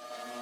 Thank you.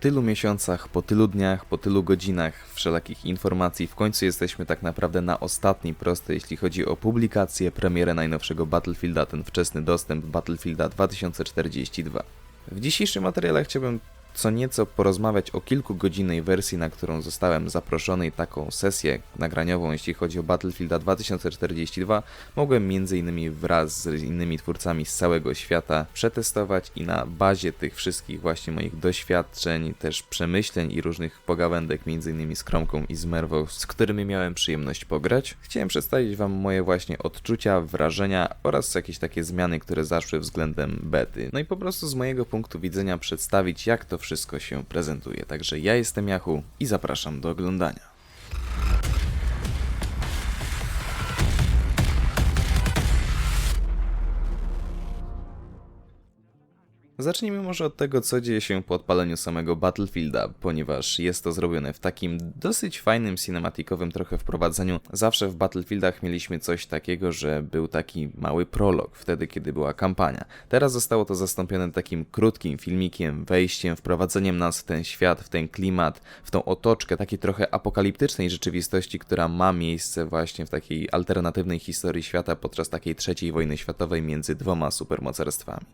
Tylu miesiącach, po tylu dniach, po tylu godzinach wszelakich informacji, w końcu jesteśmy tak naprawdę na ostatniej prostej, jeśli chodzi o publikację, premierę najnowszego Battlefielda, ten wczesny dostęp Battlefielda 2042. W dzisiejszym materiale chciałbym co nieco porozmawiać o kilkugodzinnej wersji, na którą zostałem zaproszony i taką sesję nagraniową, jeśli chodzi o Battlefielda 2042, mogłem m.in. wraz z innymi twórcami z całego świata przetestować i na bazie tych wszystkich właśnie moich doświadczeń, też przemyśleń i różnych pogawędek, m.in. z Kromką i z Merwą, z którymi miałem przyjemność pograć, chciałem przedstawić Wam moje właśnie odczucia, wrażenia oraz jakieś takie zmiany, które zaszły względem bety. No i po prostu z mojego punktu widzenia przedstawić, jak to wszystko się prezentuje. Także ja jestem Jachu i zapraszam do oglądania. Zacznijmy może od tego, co dzieje się po odpaleniu samego Battlefielda, ponieważ jest to zrobione w takim dosyć fajnym cinematikowym trochę wprowadzeniu. Zawsze w Battlefieldach mieliśmy coś takiego, że był taki mały prolog, wtedy kiedy była kampania. Teraz zostało to zastąpione takim krótkim filmikiem, wejściem, wprowadzeniem nas w ten świat, w ten klimat, w tą otoczkę takiej trochę apokaliptycznej rzeczywistości, która ma miejsce właśnie w takiej alternatywnej historii świata podczas takiej trzeciej wojny światowej między dwoma supermocarstwami.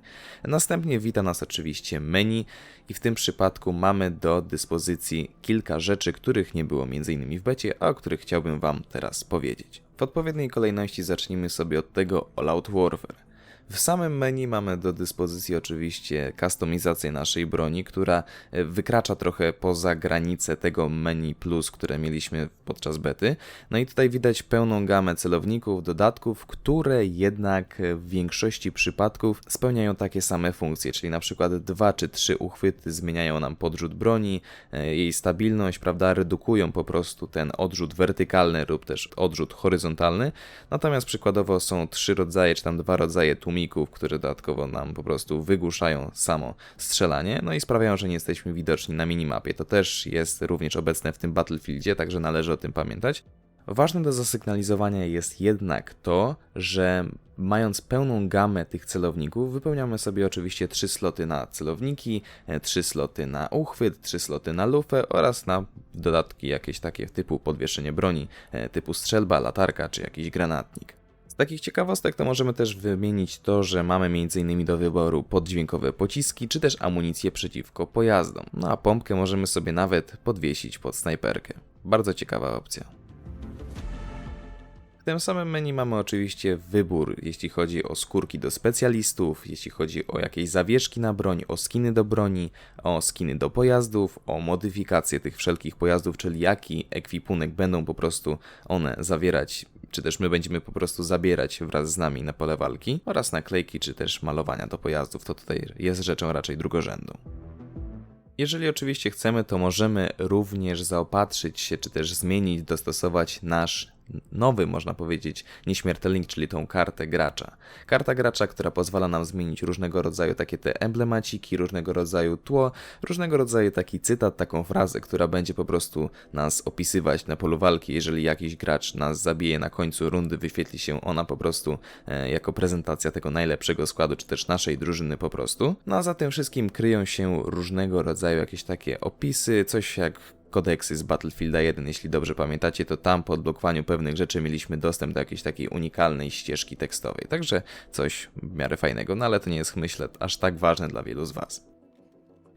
Następnie wita nas oczywiście menu i w tym przypadku mamy do dyspozycji kilka rzeczy, których nie było m.in. w becie, a o których chciałbym Wam teraz powiedzieć. W odpowiedniej kolejności zacznijmy sobie od tego All Out Warfare. W samym menu mamy do dyspozycji oczywiście kustomizację naszej broni, która e, wykracza trochę poza granice tego menu plus, które mieliśmy podczas bety. No i tutaj widać pełną gamę celowników, dodatków, które jednak e, w większości przypadków spełniają takie same funkcje, czyli na przykład dwa czy trzy uchwyty zmieniają nam podrzut broni, e, jej stabilność, prawda, redukują po prostu ten odrzut wertykalny lub też odrzut horyzontalny. Natomiast przykładowo są trzy rodzaje, czy tam dwa rodzaje tłumików, które dodatkowo nam po prostu wygłuszają samo strzelanie, no i sprawiają, że nie jesteśmy widoczni na minimapie. To też jest również obecne w tym Battlefieldzie, także należy o tym pamiętać. Ważne do zasygnalizowania jest jednak to, że mając pełną gamę tych celowników, wypełniamy sobie oczywiście trzy sloty na celowniki, e, trzy sloty na uchwyt, trzy sloty na lufę oraz na dodatki jakieś takie typu podwieszenie broni, e, typu strzelba, latarka czy jakiś granatnik. Z takich ciekawostek to możemy też wymienić to, że mamy m.in. do wyboru poddźwiękowe pociski, czy też amunicję przeciwko pojazdom. No a pompkę możemy sobie nawet podwiesić pod snajperkę. Bardzo ciekawa opcja. W tym samym menu mamy oczywiście wybór, jeśli chodzi o skórki do specjalistów, jeśli chodzi o jakieś zawieszki na broń, o skiny do broni, o skiny do pojazdów, o modyfikację tych wszelkich pojazdów, czyli jaki ekwipunek będą po prostu one zawierać, czy też my będziemy po prostu zabierać wraz z nami na pole walki, oraz naklejki, czy też malowania do pojazdów. To tutaj jest rzeczą raczej drugorzędną. Jeżeli oczywiście chcemy, to możemy również zaopatrzyć się, czy też zmienić, dostosować nasz nowy, można powiedzieć, nieśmiertelnik, czyli tą kartę gracza. Karta gracza, która pozwala nam zmienić różnego rodzaju takie te emblemaciki, różnego rodzaju tło, różnego rodzaju taki cytat, taką frazę, która będzie po prostu nas opisywać na polu walki. Jeżeli jakiś gracz nas zabije na końcu rundy, wyświetli się ona po prostu e, jako prezentacja tego najlepszego składu, czy też naszej drużyny po prostu. No a za tym wszystkim kryją się różnego rodzaju jakieś takie opisy, coś jak kodeksy z Battlefielda 1, jeśli dobrze pamiętacie, to tam po odblokowaniu pewnych rzeczy mieliśmy dostęp do jakiejś takiej unikalnej ścieżki tekstowej. Także coś w miarę fajnego, no ale to nie jest, myślę, aż tak ważne dla wielu z Was.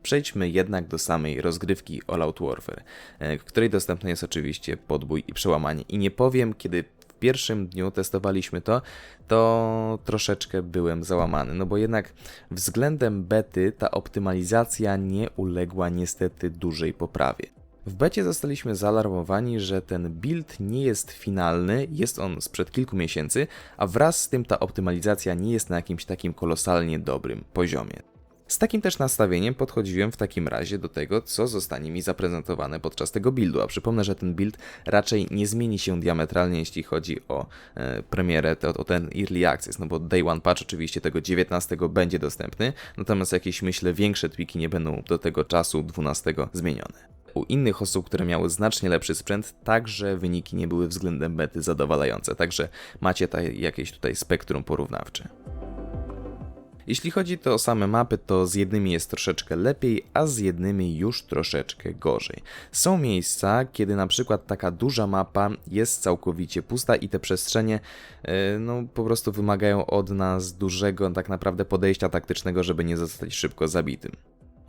Przejdźmy jednak do samej rozgrywki All Out Warfare, e, w której dostępny jest oczywiście podbój i przełamanie. I nie powiem, kiedy w pierwszym dniu testowaliśmy to, to troszeczkę byłem załamany, no bo jednak względem bety ta optymalizacja nie uległa niestety dużej poprawie. W becie zostaliśmy zaalarmowani, że ten build nie jest finalny, jest on sprzed kilku miesięcy, a wraz z tym ta optymalizacja nie jest na jakimś takim kolosalnie dobrym poziomie. Z takim też nastawieniem podchodziłem w takim razie do tego, co zostanie mi zaprezentowane podczas tego buildu. A przypomnę, że ten build raczej nie zmieni się diametralnie, jeśli chodzi o e, premierę, to, o ten early access, no bo day one patch oczywiście tego 19 będzie dostępny, natomiast jakieś myślę większe tweaki nie będą do tego czasu 12 zmienione. U innych osób, które miały znacznie lepszy sprzęt, także wyniki nie były względem bety zadowalające, także macie tutaj jakieś tutaj spektrum porównawcze. Jeśli chodzi to o same mapy, to z jednymi jest troszeczkę lepiej, a z jednymi już troszeczkę gorzej. Są miejsca, kiedy na przykład taka duża mapa jest całkowicie pusta i te przestrzenie e, no, po prostu wymagają od nas dużego tak naprawdę podejścia taktycznego, żeby nie zostać szybko zabitym.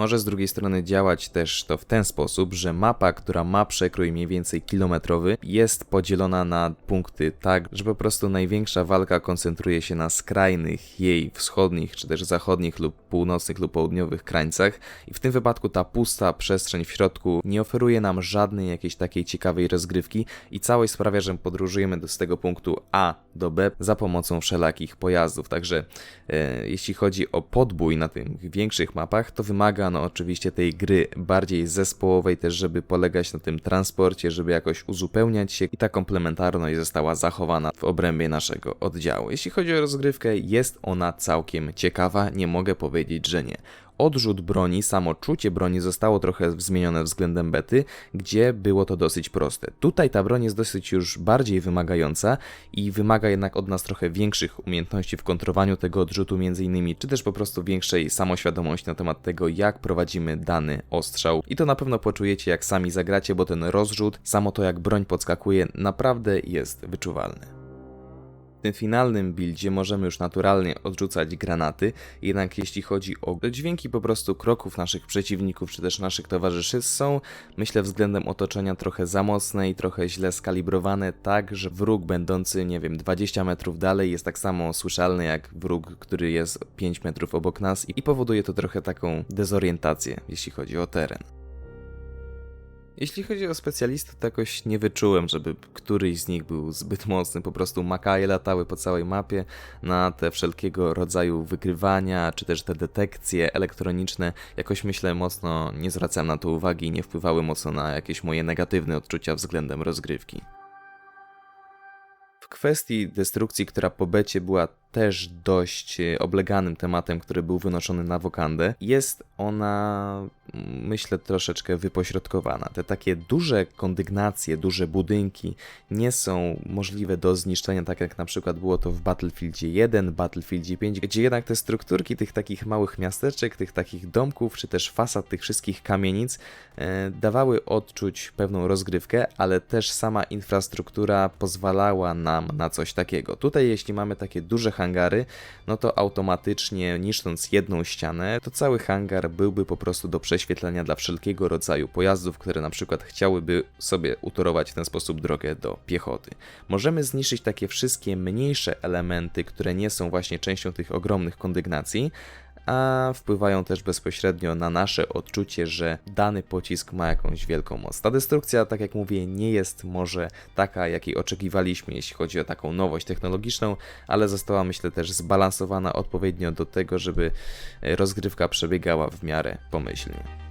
Może z drugiej strony działać też to w ten sposób, że mapa, która ma przekrój mniej więcej kilometrowy, jest podzielona na punkty tak, że po prostu największa walka koncentruje się na skrajnych jej wschodnich, czy też zachodnich lub północnych lub południowych krańcach i w tym wypadku ta pusta przestrzeń w środku nie oferuje nam żadnej jakiejś takiej ciekawej rozgrywki i całość sprawia, że podróżujemy do, z tego punktu A do B za pomocą wszelakich pojazdów. Także e, jeśli chodzi o podbój na tych większych mapach, to wymaga no oczywiście tej gry bardziej zespołowej też, żeby polegać na tym transporcie, żeby jakoś uzupełniać się. I ta komplementarność została zachowana w obrębie naszego oddziału. Jeśli chodzi o rozgrywkę, jest ona całkiem ciekawa, nie mogę powiedzieć, że nie odrzut broni, samo czucie broni zostało trochę zmienione względem bety, gdzie było to dosyć proste. Tutaj ta broń jest dosyć już bardziej wymagająca i wymaga jednak od nas trochę większych umiejętności w kontrowaniu tego odrzutu między innymi, czy też po prostu większej samoświadomości na temat tego, jak prowadzimy dany ostrzał. I to na pewno poczujecie, jak sami zagracie, bo ten rozrzut, samo to jak broń podskakuje, naprawdę jest wyczuwalny. W tym finalnym buildzie możemy już naturalnie odrzucać granaty, jednak jeśli chodzi o dźwięki po prostu kroków naszych przeciwników czy też naszych towarzyszy są, myślę, względem otoczenia trochę za mocne i trochę źle skalibrowane, tak, że wróg będący, nie wiem, 20 metrów dalej jest tak samo słyszalny jak wróg, który jest 5 metrów obok nas i powoduje to trochę taką dezorientację, jeśli chodzi o teren. Jeśli chodzi o specjalistów, to jakoś nie wyczułem, żeby któryś z nich był zbyt mocny. Po prostu makaje latały po całej mapie na te wszelkiego rodzaju wykrywania, czy też te detekcje elektroniczne. Jakoś myślę mocno nie zwracałem na to uwagi i nie wpływały mocno na jakieś moje negatywne odczucia względem rozgrywki. W kwestii destrukcji, która po becie była też dość e, obleganym tematem, który był wynoszony na wokandę, jest ona, myślę, troszeczkę wypośrodkowana. Te takie duże kondygnacje, duże budynki nie są możliwe do zniszczenia, tak jak na przykład było to w Battlefieldzie 1, Battlefieldzie 5, gdzie jednak te strukturki tych takich małych miasteczek, tych takich domków, czy też fasad tych wszystkich kamienic e, dawały odczuć pewną rozgrywkę, ale też sama infrastruktura pozwalała nam na coś takiego. Tutaj, jeśli mamy takie duże hangary, no to automatycznie niszcząc jedną ścianę, to cały hangar byłby po prostu do prześwietlenia dla wszelkiego rodzaju pojazdów, które na przykład chciałyby sobie utorować w ten sposób drogę do piechoty. Możemy zniszczyć takie wszystkie mniejsze elementy, które nie są właśnie częścią tych ogromnych kondygnacji, a wpływają też bezpośrednio na nasze odczucie, że dany pocisk ma jakąś wielką moc. Ta destrukcja, tak jak mówię, nie jest może taka, jakiej oczekiwaliśmy, jeśli chodzi o taką nowość technologiczną, ale została myślę też zbalansowana odpowiednio do tego, żeby rozgrywka przebiegała w miarę pomyślnie.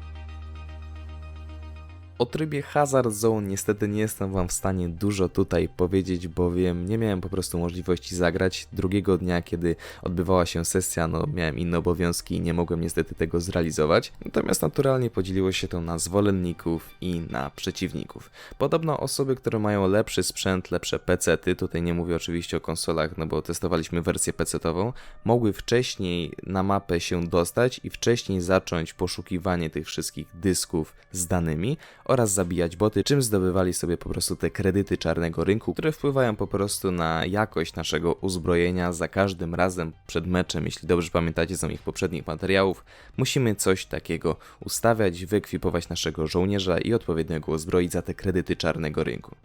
O trybie Hazard Zone niestety nie jestem Wam w stanie dużo tutaj powiedzieć, bowiem nie miałem po prostu możliwości zagrać. Drugiego dnia, kiedy odbywała się sesja, no miałem inne obowiązki i nie mogłem niestety tego zrealizować. Natomiast naturalnie podzieliło się to na zwolenników i na przeciwników. Podobno osoby, które mają lepszy sprzęt, lepsze PC-ty, tutaj nie mówię oczywiście o konsolach, no bo testowaliśmy wersję PC-tową, mogły wcześniej na mapę się dostać i wcześniej zacząć poszukiwanie tych wszystkich dysków z danymi oraz zabijać boty, czym zdobywali sobie po prostu te kredyty czarnego rynku, które wpływają po prostu na jakość naszego uzbrojenia za każdym razem przed meczem, jeśli dobrze pamiętacie z moich poprzednich materiałów, musimy coś takiego ustawiać, wyekwipować naszego żołnierza i odpowiednio go uzbroić za te kredyty czarnego rynku.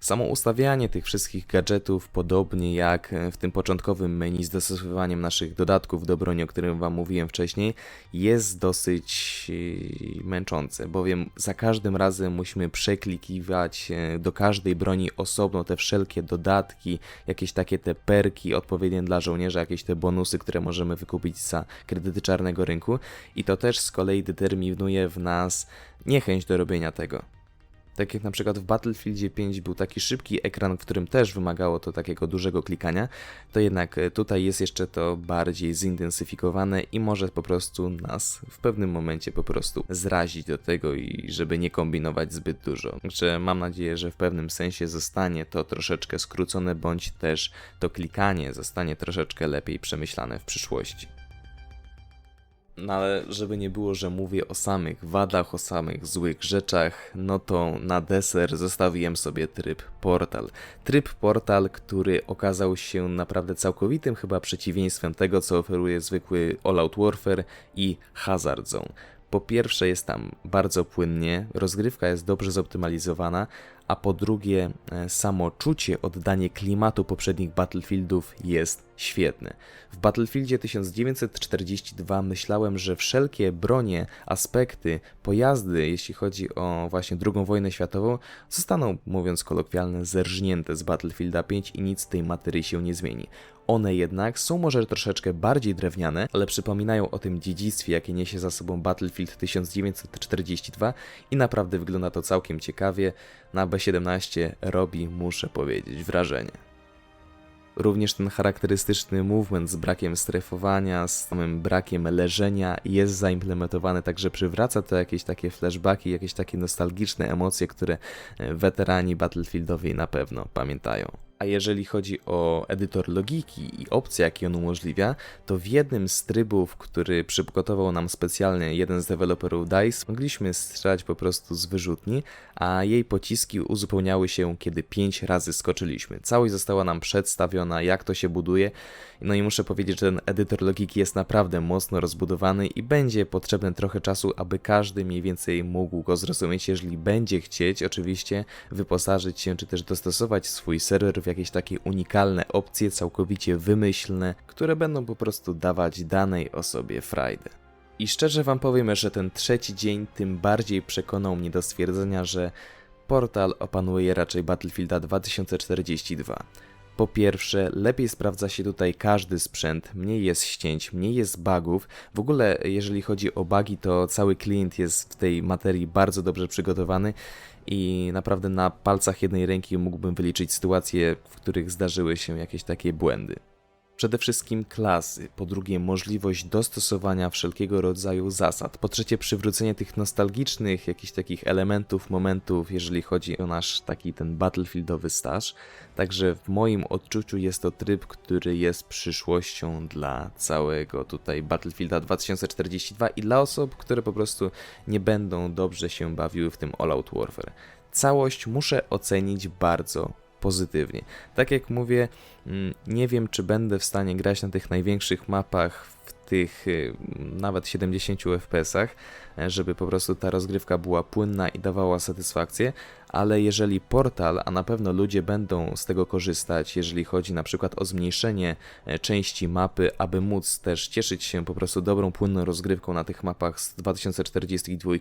Samo ustawianie tych wszystkich gadżetów, podobnie jak e, w tym początkowym menu z dostosowywaniem naszych dodatków do broni, o którym Wam mówiłem wcześniej, jest dosyć e, męczące, bowiem za każdym razem musimy przeklikiwać e, do każdej broni osobno te wszelkie dodatki, jakieś takie te perki odpowiednie dla żołnierza, jakieś te bonusy, które możemy wykupić za kredyty czarnego rynku i to też z kolei determinuje w nas niechęć do robienia tego. Tak jak na przykład w Battlefieldzie 5 był taki szybki ekran, w którym też wymagało to takiego dużego klikania, to jednak e, tutaj jest jeszcze to bardziej zintensyfikowane i może po prostu nas w pewnym momencie po prostu zrazić do tego i żeby nie kombinować zbyt dużo. Także mam nadzieję, że w pewnym sensie zostanie to troszeczkę skrócone, bądź też to klikanie zostanie troszeczkę lepiej przemyślane w przyszłości. No ale żeby nie było, że mówię o samych wadach, o samych złych rzeczach, no to na deser zostawiłem sobie tryb portal. Tryb portal, który okazał się naprawdę całkowitym chyba przeciwieństwem tego, co oferuje zwykły All Out Warfare i Hazard Zone. Po pierwsze jest tam bardzo płynnie, rozgrywka jest dobrze zoptymalizowana, a po drugie e, samo czucie, oddanie klimatu poprzednich Battlefieldów jest świetne. W Battlefieldzie 1942 myślałem, że wszelkie bronie, aspekty, pojazdy, jeśli chodzi o właśnie II wojnę światową, zostaną, mówiąc kolokwialnie, zerżnięte z Battlefielda 5 i nic tej materii się nie zmieni. One jednak są może troszeczkę bardziej drewniane, ale przypominają o tym dziedzictwie, jakie niesie za sobą Battlefield 1942 i naprawdę wygląda to całkiem ciekawie. Na B17 robi, muszę powiedzieć, wrażenie. Również ten charakterystyczny movement z brakiem strefowania, z samym brakiem leżenia jest zaimplementowany, także przywraca to jakieś takie flashbacki, jakieś takie nostalgiczne emocje, które e, weterani Battlefieldowi na pewno pamiętają. A jeżeli chodzi o edytor logiki i opcje, jakie on umożliwia, to w jednym z trybów, który przygotował nam specjalnie jeden z deweloperów DICE, mogliśmy strzelać po prostu z wyrzutni, a jej pociski uzupełniały się, kiedy 5 razy skoczyliśmy. Całość została nam przedstawiona, jak to się buduje. No i muszę powiedzieć, że ten edytor logiki jest naprawdę mocno rozbudowany i będzie potrzebne trochę czasu, aby każdy mniej więcej mógł go zrozumieć, jeżeli będzie chcieć oczywiście wyposażyć się, czy też dostosować swój serwer w jakieś takie unikalne opcje, całkowicie wymyślne, które będą po prostu dawać danej osobie frajdę. I szczerze wam powiem, że ten trzeci dzień tym bardziej przekonał mnie do stwierdzenia, że portal opanuje raczej Battlefielda 2042. Po pierwsze, lepiej sprawdza się tutaj każdy sprzęt, mniej jest ścięć, mniej jest bugów. W ogóle, jeżeli chodzi o bugi, to cały klient jest w tej materii bardzo dobrze przygotowany i naprawdę na palcach jednej ręki mógłbym wyliczyć sytuacje, w których zdarzyły się jakieś takie błędy. Przede wszystkim klasy, po drugie możliwość dostosowania wszelkiego rodzaju zasad, po trzecie przywrócenie tych nostalgicznych jakichś takich elementów, momentów, jeżeli chodzi o nasz taki ten battlefieldowy staż. Także w moim odczuciu jest to tryb, który jest przyszłością dla całego tutaj Battlefielda 2042 i dla osób, które po prostu nie będą dobrze się bawiły w tym All Out Warfare. Całość muszę ocenić bardzo pozytywnie. Tak jak mówię, mm, nie wiem, czy będę w stanie grać na tych największych mapach w tych y, nawet 70 FPS-ach, e, żeby po prostu ta rozgrywka była płynna i dawała satysfakcję, ale jeżeli portal, a na pewno ludzie będą z tego korzystać, jeżeli chodzi na przykład o zmniejszenie e, części mapy, aby móc też cieszyć się po prostu dobrą, płynną rozgrywką na tych mapach z 2042,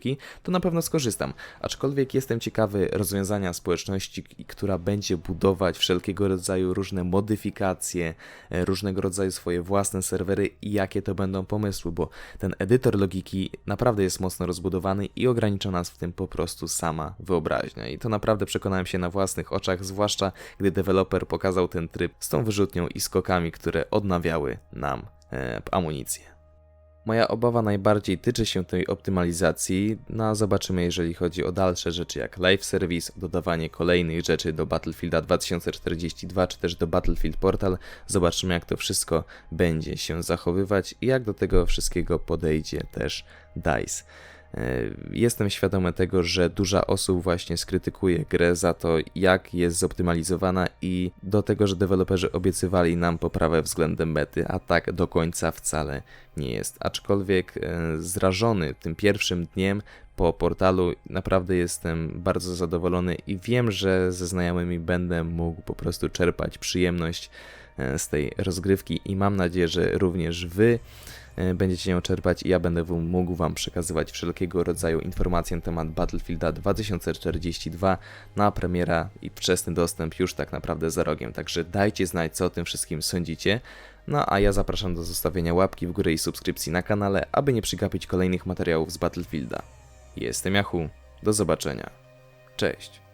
to na pewno skorzystam. Aczkolwiek jestem ciekawy rozwiązania społeczności, która będzie budować wszelkiego rodzaju różne modyfikacje, e, różnego rodzaju swoje własne serwery i jakie to będą pomysły, bo ten edytor logiki naprawdę jest mocno rozbudowany i ogranicza nas w tym po prostu sama wyobraźnia. I to naprawdę przekonałem się na własnych oczach, zwłaszcza gdy deweloper pokazał ten tryb z tą wyrzutnią i skokami, które odnawiały nam e, amunicję. Moja obawa najbardziej tyczy się tej optymalizacji, no a zobaczymy jeżeli chodzi o dalsze rzeczy jak live service, dodawanie kolejnych rzeczy do Battlefielda 2042 czy też do Battlefield Portal. Zobaczymy jak to wszystko będzie się zachowywać i jak do tego wszystkiego podejdzie też DICE. E, jestem świadomy tego, że duża osób właśnie skrytykuje grę za to, jak jest zoptymalizowana i do tego, że deweloperzy obiecywali nam poprawę względem mety, a tak do końca wcale nie jest. Aczkolwiek e, zrażony tym pierwszym dniem po portalu. Naprawdę jestem bardzo zadowolony i wiem, że ze znajomymi będę mógł po prostu czerpać przyjemność z tej rozgrywki i mam nadzieję, że również Wy e, będziecie ją czerpać i ja będę mógł Wam przekazywać wszelkiego rodzaju informacje na temat Battlefielda 2042 na premiera i wczesny dostęp już tak naprawdę za rogiem. Także dajcie znać, co o tym wszystkim sądzicie. No a ja zapraszam do zostawienia łapki w górę i subskrypcji na kanale, aby nie przegapić kolejnych materiałów z Battlefielda. Jestem Yahoo, do zobaczenia. Cześć.